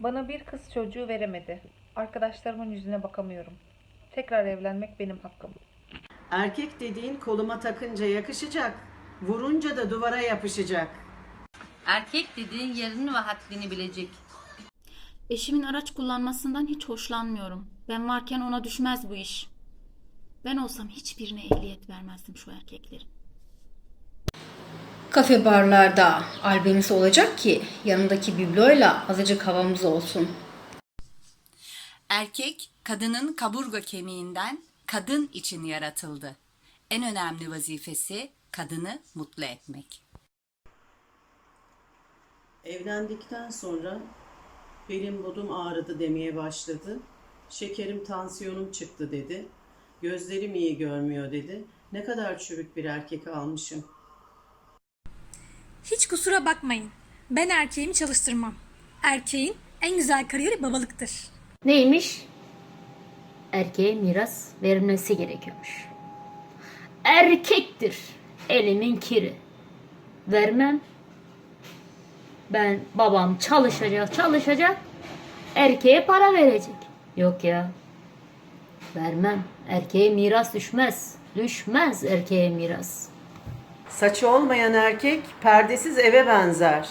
Bana bir kız çocuğu veremedi. Arkadaşlarımın yüzüne bakamıyorum. Tekrar evlenmek benim hakkım. Erkek dediğin koluma takınca yakışacak. Vurunca da duvara yapışacak. Erkek dediğin yerini ve haddini bilecek. Eşimin araç kullanmasından hiç hoşlanmıyorum. Ben varken ona düşmez bu iş. Ben olsam hiçbirine ehliyet vermezdim şu erkeklerin. Kafe barlarda albenisi olacak ki yanındaki bibloyla azıcık havamız olsun. Erkek kadının kaburga kemiğinden kadın için yaratıldı. En önemli vazifesi kadını mutlu etmek. Evlendikten sonra belim bodum ağrıdı demeye başladı. Şekerim, tansiyonum çıktı dedi. Gözlerim iyi görmüyor dedi. Ne kadar çürük bir erkek almışım. Hiç kusura bakmayın. Ben erkeğimi çalıştırmam. Erkeğin en güzel kariyeri babalıktır. Neymiş? Erkeğe miras verilmesi gerekiyormuş. Erkektir elimin kiri. Vermem. Ben babam çalışacak çalışacak erkeğe para verecek. Yok ya. Vermem. Erkeğe miras düşmez. Düşmez erkeğe miras. Saçı olmayan erkek perdesiz eve benzer.